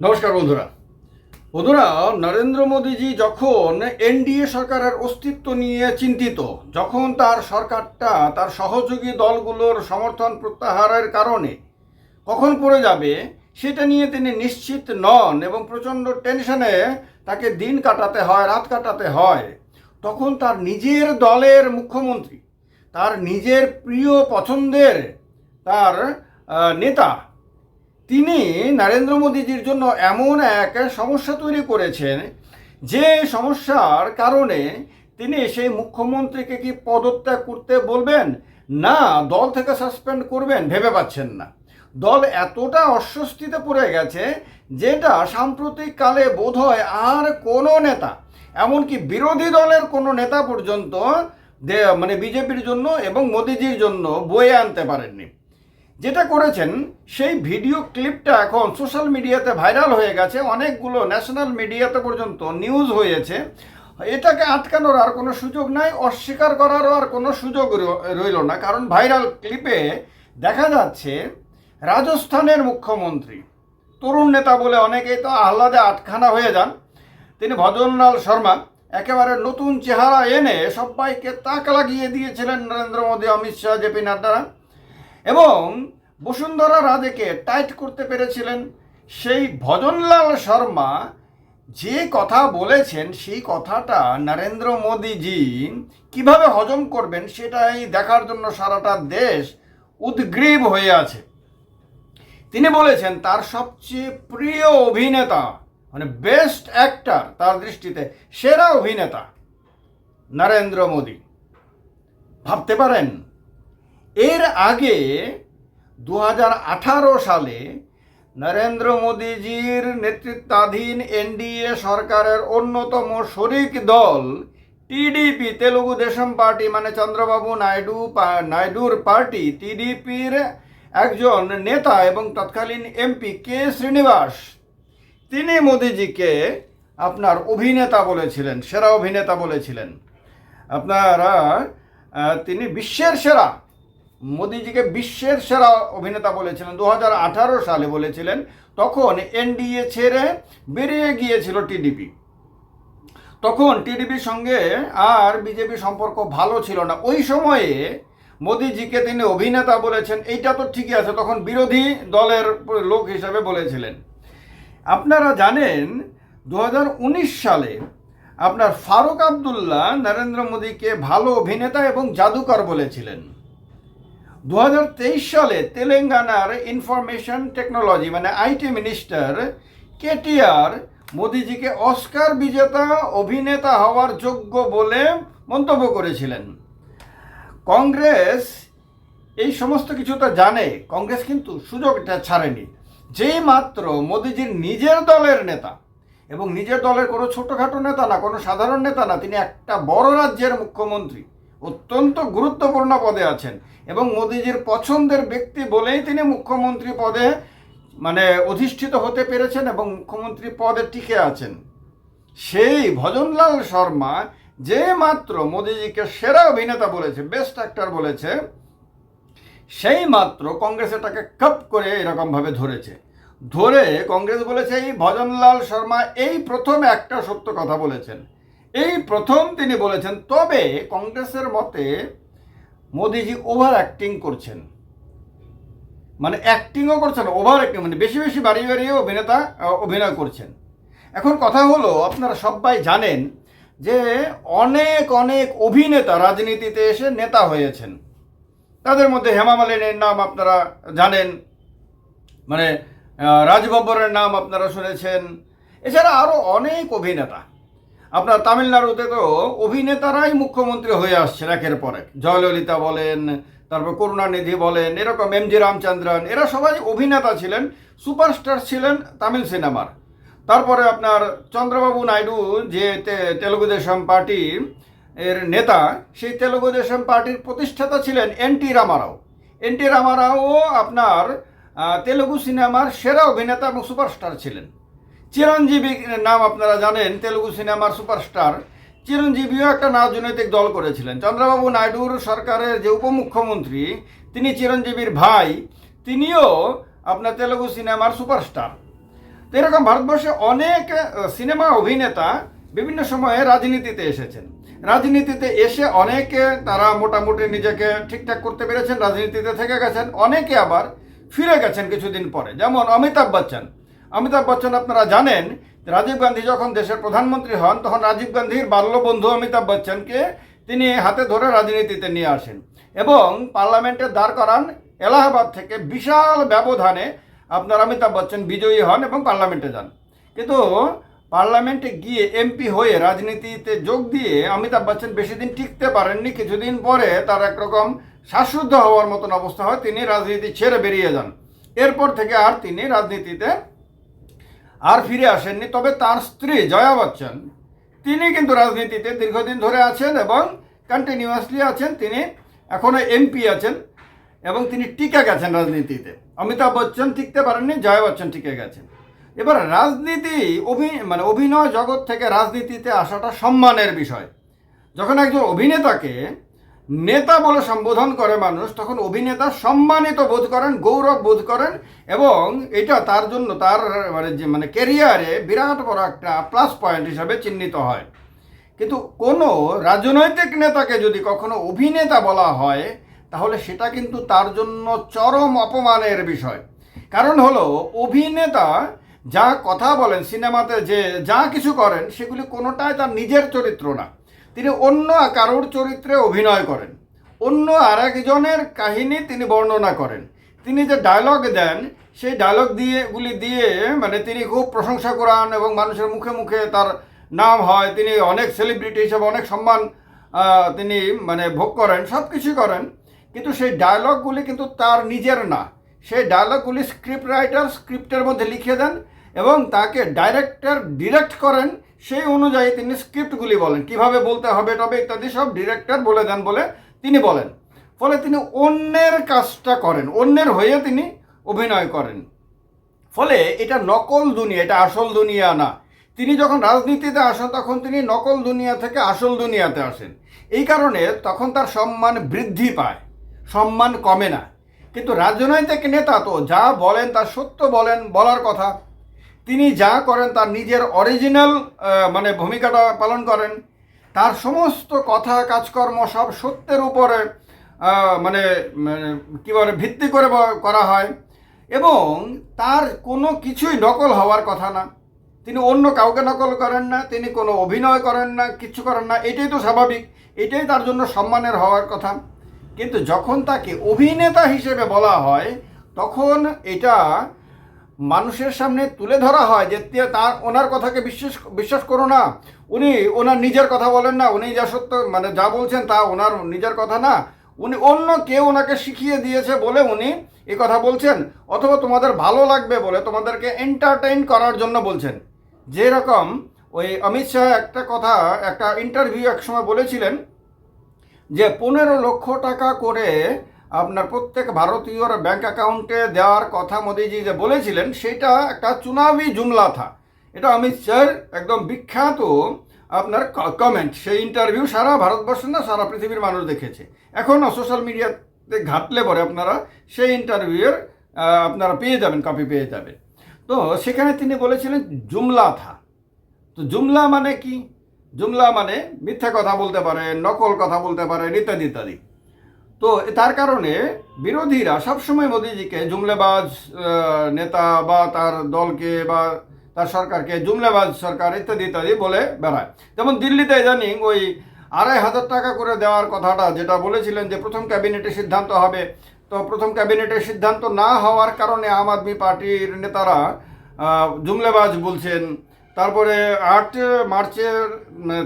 নমস্কার বন্ধুরা। বন্ধুরা, নরেন্দ্র মোদীজি যখন এনডিএ সরকারের অস্তিত্ব নিয়ে চিন্তিত, যখন তার সরকারটা, তার সহযোগী দলগুলোর সমর্থন প্রত্যাহারের কারণে কখন পড়ে যাবে, সেটা নিয়ে তিনি নিশ্চিত নন এবং প্রচণ্ড টেনশনে তাকে দিন কাটাতে হয়, রাত কাটাতে হয়। তখন তার নিজের দলের মুখ্যমন্ত্রী, তার নিজের প্রিয় পছন্দের তার নেতা তিনি নরেন্দ্র মোদীজির জন্য এমন এক সমস্যা তৈরি করেছেন, যে সমস্যার কারণে তিনি সেই মুখ্যমন্ত্রীকে কি পদত্যাগ করতে বলবেন না, দল থেকে সাসপেন্ড করবেন ভেবে পাচ্ছেন না। দল এতটা অস্বস্তিতে পড়ে গেছে যেটা সাম্প্রতিক কালে বোধ হয় আর কোনো নেতা, এমনকি বিরোধী দলের কোনো নেতা পর্যন্ত মানে বিজেপির জন্য এবং মোদিজির জন্য বয়ে আনতে পারেননি। যেটা করেছেন, সেই ভিডিও ক্লিপটা এখন সোশ্যাল মিডিয়াতে ভাইরাল হয়ে গেছে, অনেকগুলো ন্যাশনাল মিডিয়াতে পর্যন্ত নিউজ হয়েছে। এটাকে আটকানোর আর কোনো সুযোগ নাই, অস্বীকার করারও আর কোনো সুযোগ রইল না, কারণ ভাইরাল ক্লিপে দেখা যাচ্ছে রাজস্থানের মুখ্যমন্ত্রী, তরুণ নেতা বলে অনেকেই তো আহ্লাদে আটখানা হয়ে যান। তিনি ভজনলাল শর্মা, একেবারে নতুন চেহারা এনে সবাইকে তাক লাগিয়ে দিয়েছিলেন নরেন্দ্র মোদী, অমিত শাহ জেপি নাড্ডা। এবং বসুন্ধরা রাজেকে টাইট করতে পেরেছিলেন সেই ভজনলাল শর্মা যে কথা বলেছেন, সেই কথাটা নরেন্দ্র মোদীজি কীভাবে হজম করবেন সেটাই দেখার জন্য সারাটা দেশ উদ্গ্রীব হয়ে আছে। তিনি বলেছেন, তার সবচেয়ে প্রিয় অভিনেতা মানে বেস্ট অ্যাক্টর তার দৃষ্টিতে সেরা অভিনেতা নরেন্দ্র মোদী। ভাবতে পারেন? এর আগে দু হাজার আঠারো সালে নরেন্দ্র মোদীজির নেতৃত্বাধীন এনডিএ সরকারের অন্যতম শরিক দল টিডিপি, তেলুগু দেশম পার্টি মানে চন্দ্রবাবু নাইডু নাইডুর পার্টি। টিডিপির একজন নেতা এবং তৎকালীন এমপি কে শ্রীনিবাস, তিনি মোদিজিকে আপনার অভিনেতা বলেছিলেন, সেরা অভিনেতা বলেছিলেন। আপনারা তিনি বিশ্বের সেরা মোদিজিকে বিশ্বের সেরা অভিনেতা বলেছিলেন দু হাজার আঠারো সালে বলেছিলেন, তখন এনডিএ ছেড়ে বেরিয়ে গিয়েছিল টিডিপি। তখন টিডিপির সঙ্গে আর বিজেপি সম্পর্ক ভালো ছিল না। ওই সময়ে মোদিজিকে তিনি অভিনেতা বলেছেন, এইটা তো ঠিকই আছে, তখন বিরোধী দলের লোক হিসাবে বলেছিলেন। আপনারা জানেন দু হাজার উনিশ সালে আপনার ফারুক আবদুল্লাহ নরেন্দ্র মোদীকে ভালো অভিনেতা এবং জাদুকর বলেছিলেন। দু হাজার তেইশ সালে তেলেঙ্গানার ইনফরমেশন টেকনোলজি মানে আইটি মিনিস্টার কেটিআর মোদিজিকে অস্কার বিজেতা অভিনেতা হওয়ার যোগ্য বলে মন্তব্য করেছিলেন। কংগ্রেস এই সমস্ত কিছু তো জানে, কংগ্রেস কিন্তু সুযোগটা ছাড়েনি। যেই মাত্র মোদিজির নিজের দলের নেতা এবং নিজের দলের কোনো ছোটোখাটো নেতা না, কোনো সাধারণ নেতা না, তিনি একটা বড় রাজ্যের মুখ্যমন্ত্রী। অত্যন্ত গুরুত্বপূর্ণ পদে আছেন এবং মোদিজির পছন্দের ব্যক্তি বলেই তিনি মুখ্যমন্ত্রী পদে মানে অধিষ্ঠিত হতে পেরেছেন এবং মুখ্যমন্ত্রী পদে টিকে আছেন। সেই ভজনলাল শর্মা যে মাত্র মোদিজিকে সেরা অভিনেতা বলেছে বেস্ট অ্যাক্টর বলেছে, সেই মাত্র কংগ্রেস এটাকে কাপ করে এরকমভাবে ধরেছে। ধরে কংগ্রেস বলেছে, এই ভজনলাল শর্মা এই প্রথম একটা সত্য কথা বলেছেন। এই প্রথম তিনি বলেছেন তবে কংগ্রেসের মতে মোদিজি ওভার অ্যাক্টিং করছেন। মানে অ্যাক্টিংও করছেন ওভার অ্যাক্টিং মানে বেশি বেশি বাড়িয়ে বাড়িয়ে অভিনেতা অভিনয় করছেন। এখন কথা হলো আপনারা সবাই জানেন যে অনেক অনেক অভিনেতা রাজনীতিতে এসে নেতা হয়েছেন। তাদের মধ্যে হেমা মালিনীর নাম আপনারা জানেন মানে আহ, রাজ বব্বরের নাম আপনারা শুনেছেন। এছাড়া আরও অনেক অভিনেতা। আপনার তামিলনাড়ুতে তো অভিনেতারাই মুখ্যমন্ত্রী হয়ে আসছেন একের পর এক। জয়ললিতা বলেন, তারপর করুণানিধি বলেন, এরকম এম জি রামচন্দ্রন, এরা সবাই অভিনেতা ছিলেন, সুপারস্টার ছিলেন তামিল সিনেমার। তারপরে আপনার চন্দ্রবাবু নাইডু, যে তেলুগু দেশম পার্টি এর নেতা, সেই তেলুগু দেশম পার্টির প্রতিষ্ঠাতা ছিলেন N T Rama Rao. N T Rama Rao আপনার তেলুগু সিনেমার সেরা অভিনেতা এবং সুপারস্টার ছিলেন। চিরঞ্জীবী নাম আপনারা জানেন, তেলুগু সিনেমার সুপারস্টার। চিরঞ্জীবীও একটা রাজনৈতিক দল করেছিলেন। চন্দ্রবাবু নাইডুর সরকারের যে উপমুখ্যমন্ত্রী, তিনি চিরঞ্জীবীর ভাই, তিনিও আপনার তেলুগু সিনেমার সুপারস্টার। তো এরকম ভারতবর্ষে অনেক সিনেমা অভিনেতা বিভিন্ন সময়ে রাজনীতিতে এসেছেন। রাজনীতিতে এসে অনেকে তারা মোটামুটি নিজেকে ঠিকঠাক করতে পেরেছেন, রাজনীতিতে থেকে গেছেন, অনেকে আবার ফিরে গেছেন কিছুদিন পরে। যেমন অমিতাভ বচ্চন। অমিতাভ বচ্চন, আপনারা জানেন রাজীব গান্ধী যখন দেশের প্রধানমন্ত্রী হন, তখন রাজীব গান্ধীর বাল্যবন্ধু অমিতাভ বচ্চনকে তিনি হাতে ধরে রাজনীতিতে নিয়ে আসেন এবং পার্লামেন্টে দাঁড় করান এলাহাবাদ থেকে বিশাল ব্যবধানে আপনার অমিতাভ বচ্চন বিজয়ী হন এবং পার্লামেন্টে যান। কিন্তু পার্লামেন্টে গিয়ে এমপি হয়ে রাজনীতিতে যোগ দিয়ে অমিতাভ বচ্চন বেশি দিন টিকতে পারেননি। কিছুদিন পরে তার একরকম শ্বাসরুদ্ধ হওয়ার মতন অবস্থা হয়, তিনি রাজনীতি ছেড়ে বেরিয়ে যান। এরপর থেকে আর তিনি রাজনীতিতে আর ফিরে আসেননি। তবে তার স্ত্রী জয়া বচ্চন, তিনি কিন্তু রাজনীতিতে দীর্ঘদিন ধরে আছেন এবং কন্টিনিউয়াসলি আছেন। তিনি এখনও এমপি আছেন এবং তিনি টিকে গেছেন রাজনীতিতে। অমিতাভ বচ্চন টিকতে পারেননি, জয়া বচ্চন টিকে গেছেন। এবার রাজনীতি, অভি মানে অভিনয় জগৎ থেকে রাজনীতিতে আসাটা সম্মানের বিষয়। যখন একজন অভিনেতাকে নেতা বলে সম্বোধন করে মানুষ, তখন অভিনেতা সম্মানিত বোধ করেন, গৌরব বোধ করেন, এবং এটা তার জন্য তার মানে যে মানে ক্যারিয়ারে বিরাট বড় একটা প্লাস পয়েন্ট হিসাবে চিহ্নিত হয়। কিন্তু কোনো রাজনৈতিক নেতাকে যদি কখনো অভিনেতা বলা হয়, তাহলে সেটা কিন্তু তার জন্য চরম অপমানের বিষয়। কারণ হলো, অভিনেতা যা কথা বলেন, সিনেমাতে যে যা কিছু করেন, সেগুলি কোনোটাই তার নিজের চরিত্র না। তিনি অন্য কারোর চরিত্রে অভিনয় করেন। অন্য আরেকজনের কাহিনী তিনি বর্ণনা করেন। তিনি যে ডায়লগ দেন, সেই ডায়লগ দিয়ে, গুলি দিয়ে মানে তিনি খুব প্রশংসা করান এবং মানুষের মুখে মুখে তার নাম হয়। তিনি অনেক সেলিব্রিটি হিসেবে অনেক সম্মান তিনি মানে ভোগ করেন সব কিছুই করেন। কিন্তু সেই ডায়লগগুলি কিন্তু তার নিজের না। সেই ডায়লগগুলি স্ক্রিপ্ট রাইটার স্ক্রিপ্টের মধ্যে লিখে দেন এবং তাকে ডাইরেক্টর ডিরেক্ট করেন সেই অনুযায়ী তিনি স্ক্রিপ্টগুলি বলেন। কীভাবে বলতে হবে তবে ইত্যাদি সব ডিরেক্টর বলে দেন বলে তিনি বলেন। ফলে তিনি অন্যের কাজটা করেন, অন্যের হয়ে তিনি অভিনয় করেন। ফলে এটা নকল দুনিয়া, এটা আসল দুনিয়া না। তিনি যখন রাজনীতিতে আসেন, তখন তিনি নকল দুনিয়া থেকে আসল দুনিয়াতে আসেন। এই কারণে তখন তার সম্মান বৃদ্ধি পায়, সম্মান কমে না। কিন্তু রাজনৈতিক নেতা তো যা বলেন তা সত্য বলেন, বলার কথা। তিনি যা করেন তার নিজের অরিজিনাল মানে ভূমিকাটা পালন করেন। তার সমস্ত কথা, কাজকর্ম সব সত্যের উপরে মানে মানে কী বলে, ভিত্তি করে করা হয়। এবং তার কোনো কিছুই নকল হওয়ার কথা না। তিনি অন্য কাউকে নকল করেন না, তিনি কোনো অভিনয় করেন না, কিছু করেন না, এটাই তো স্বাভাবিক। এটাই তার জন্য সম্মানের হওয়ার কথা। কিন্তু যখন তাকে অভিনেতা হিসেবে বলা হয়, তখন এটা মানুষের সামনে তুলে ধরা হয় যে তার, ওনার কথাকে বিশ্বাস বিশ্বাস করো না। উনি ওনার নিজের কথা বলেন না, উনি যা সত্য মানে যা বলছেন তা ওনার নিজের কথা না। উনি অন্য কেউ ওনাকে শিখিয়ে দিয়েছে বলে উনি এ কথা বলছেন, অথবা তোমাদের ভালো লাগবে বলে তোমাদেরকে এন্টারটেইন করার জন্য বলছেন। যেরকম ওই অমিত শাহ একটা কথা, একটা ইন্টারভিউ এক সময় বলেছিলেন যে, পনেরো লক্ষ টাকা করে আপনার প্রত্যেক ভারতীয়র ব্যাংক অ্যাকাউন্টে দেওয়ার কথা মোদিজি যে বলেছিলেন, সেটা একটা চুনাবি জুমলা থা। এটা অমিত শাহর একদম বিখ্যাত আপনার কমেন্ট সেই ইন্টারভিউ সারা ভারতবর্ষ না, সারা পৃথিবীর মানুষ দেখেছে। এখনও সোশ্যাল মিডিয়াতে ঘাটলে পরে আপনারা সেই ইন্টারভিউয়ের আপনারা পেয়ে যাবেন কপি পেয়ে যাবেন। তো সেখানে তিনি বলেছিলেন জুমলা থা। তো জুমলা মানে কি? জুমলা মানে মিথ্যা কথা বলতে পারে নকল কথা বলতে পারে ইত্যাদি ইত্যাদি। তো তার কারণে বিরোধীরা সবসময় মোদিজিকে জুমলেবাজ নেতা বা তার দলকে বা তার সরকারকে জুমলেবাজ সরকার ইত্যাদি ইত্যাদি বলে বেড়ায়। যেমন দিল্লিতে ইদানিং ওই আড়াই হাজার টাকা করে দেওয়ার কথাটা যেটা বলেছিলেন যে প্রথম ক্যাবিনেটে সিদ্ধান্ত হবে। তো প্রথম ক্যাবিনেটের সিদ্ধান্ত না হওয়ার কারণে আম আদমি পার্টির নেতারা জুমলেবাজ বলছেন তারপরে আট মার্চের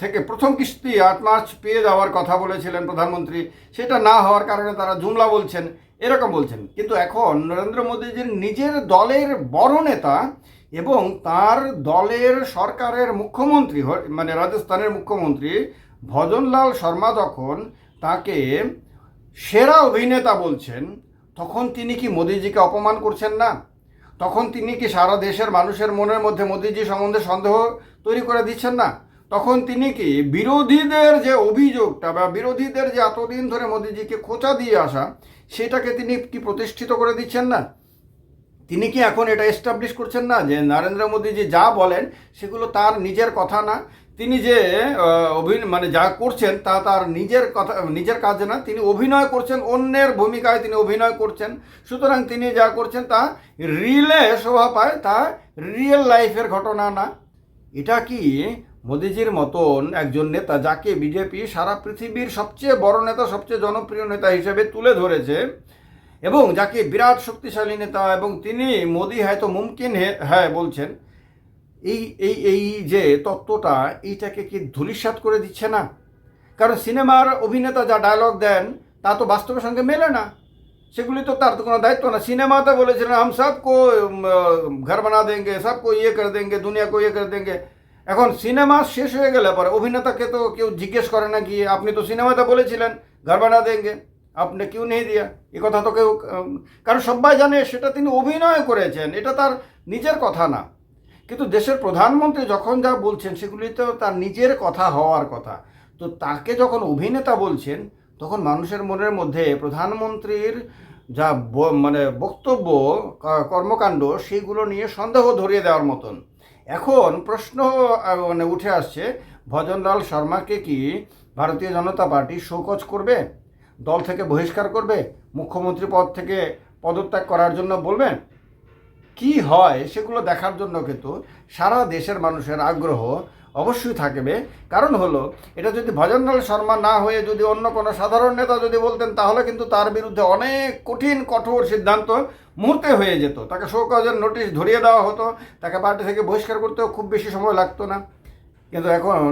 থেকে প্রথম কিস্তি আট মার্চ পেয়ে যাওয়ার কথা বলেছিলেন প্রধানমন্ত্রী। সেটা না হওয়ার কারণে তারা জুমলা বলছেন, এরকম বলছেন। কিন্তু এখন নরেন্দ্র মোদীজির নিজের দলের বড় নেতা এবং তার দলের সরকারের মুখ্যমন্ত্রী মানে রাজস্থানের মুখ্যমন্ত্রী ভজনলাল শর্মা যখন তাকে সেরা অভিনেতা বলছেন, তখন তিনি কি মোদিজিকে অপমান করছেন না? তখন তিনি কি সারা দেশের মানুষের মনের মধ্যে মোদিজি সম্বন্ধে সন্দেহ তৈরি করে দিচ্ছেন না? তখন তিনি কি বিরোধীদের যে অভিযোগটা বা বিরোধীদের যে এতদিন ধরে মোদিজিকে খোঁচা দিয়ে আসা, সেটাকে তিনি কি প্রতিষ্ঠিত করে দিচ্ছেন না? তিনি কি এখন এটা এস্টাবলিশ করছেন না যে নরেন্দ্র মোদীজি যা বলেন সেগুলো তার নিজের কথা না? তিনি যে আহ, অভি- মানে যা করছেন তা তার নিজের কথা নিজের কাজ না তিনি অভিনয় করছেন অন্যের ভূমিকায় তিনি অভিনয় করছেন। সুতরাং তিনি যা করছেন তা রিলে শোভা পায় তা রিয়েল লাইফের ঘটনা না। এটা কি মোদিজির মতন একজন নেতা যাকে বিজেপি সারা পৃথিবীর সবচেয়ে বড় নেতা সবচেয়ে জনপ্রিয় নেতা হিসেবে তুলে ধরেছে এবং যাকে বিরাট শক্তিশালী নেতা এবং তিনি মোদি হয়তো মুমকিন হ্যাঁ বলছেন। এই এই এই যে তত্ত্বটা এইটাকে কি ধুলিসাত করে দিচ্ছে না? কারণ সিনেমার অভিনেতা যা ডায়লগ দেন, তা তো বাস্তবের সঙ্গে মেলে না। সেগুলি তো তার তো কোনো দায়িত্ব না। সিনেমাতে বলেছিলেন হাম সবকো ঘর বানা দেঙ্গে সবকো ইয়ে করে দেঙ্গে দুনিয়াকে ইয়ে করে দেঙ্গে। এখন সিনেমা শেষ হয়ে গেলে পরে অভিনেতাকে তো কেউ জিজ্ঞেস করে না কি, আপনি তো সিনেমাতে বলেছিলেন, ঘর বানা দেঙ্গে, আপনি কেউ নেই দিয়া? এ কথা তো কেউ কারণ সবাই জানে সেটা তিনি অভিনয় করেছেন। এটা তার নিজের কথা না। কিন্তু দেশের প্রধানমন্ত্রী যখন যা বলছেন, সেগুলি তো তার নিজের কথা হওয়ার কথা। তো তাকে যখন অভিনেতা বলছেন, তখন মানুষের মনের মধ্যে প্রধানমন্ত্রীর যা মানে বক্তব্য কর্মকাণ্ড সেইগুলো নিয়ে সন্দেহ ধরিয়ে দেওয়ার মতন। এখন প্রশ্ন মানে উঠে আসছে, ভজনলাল শর্মাকে কি ভারতীয় জনতা পার্টি শোকজ করবে? দল থেকে বহিষ্কার করবে? মুখ্যমন্ত্রী পদ থেকে পদত্যাগ করার জন্য বলবেন? কি হয় সেগুলো দেখার জন্য কিন্তু সারা দেশের মানুষের আগ্রহ অবশ্যই থাকবে। কারণ হলো, এটা যদি ভজনলাল শর্মা না হয়ে যদি অন্য কোনো সাধারণ নেতা যদি বলতেন, তাহলে কিন্তু তার বিরুদ্ধে অনেক কঠিন, কঠোর সিদ্ধান্ত মুহূর্তে হয়ে যেত। তাকে শোকজের নোটিশ ধরিয়ে দেওয়া হতো, তাকে পার্টি থেকে বহিষ্কার করতেও খুব বেশি সময় লাগতো না। কিন্তু এখন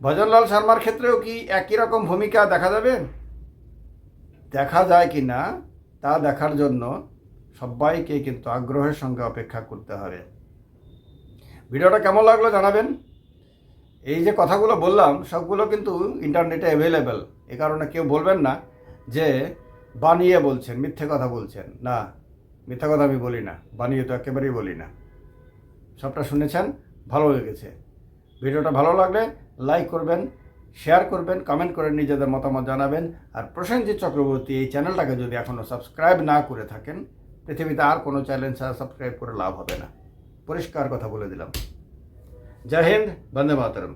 ভজনলাল শর্মার ক্ষেত্রেও কি একই রকম ভূমিকা দেখা যাবে? দেখা যায় কি না, তা দেখার জন্য সবাইকে কিন্তু আগ্রহের সঙ্গে অপেক্ষা করতে হবে। ভিডিওটা কেমন লাগল জানাবেন? এই যে কথাগুলো বললাম, সবগুলো কিন্তু ইন্টারনেটে অ্যাভেলেবেল এ কারণে কেউ বলবেন না যে, বানিয়ে বলছেন, মিথ্যে কথা বলছেন। না, মিথ্যা কথা আমি বলি না। বানিয়ে তো একেবারেই বলি না। সবটা শুনেছেন, ভালো লেগেছে। ভিডিওটা ভালো লাগলে লাইক করবেন শেয়ার করবেন কমেন্ট করে নিজেদের মতামত জানাবেন। আর প্রসেনজিৎ চক্রবর্তী এই চ্যানেলটাকে যদি এখনও সাবস্ক্রাইব না করে থাকেন পৃথিবীতে আর কোনো চ্যানেল সাবস্ক্রাইব করে লাভ হবে না। পরিষ্কার কথা বলে দিলাম। জয় হিন্দ, বন্দে মাতরম।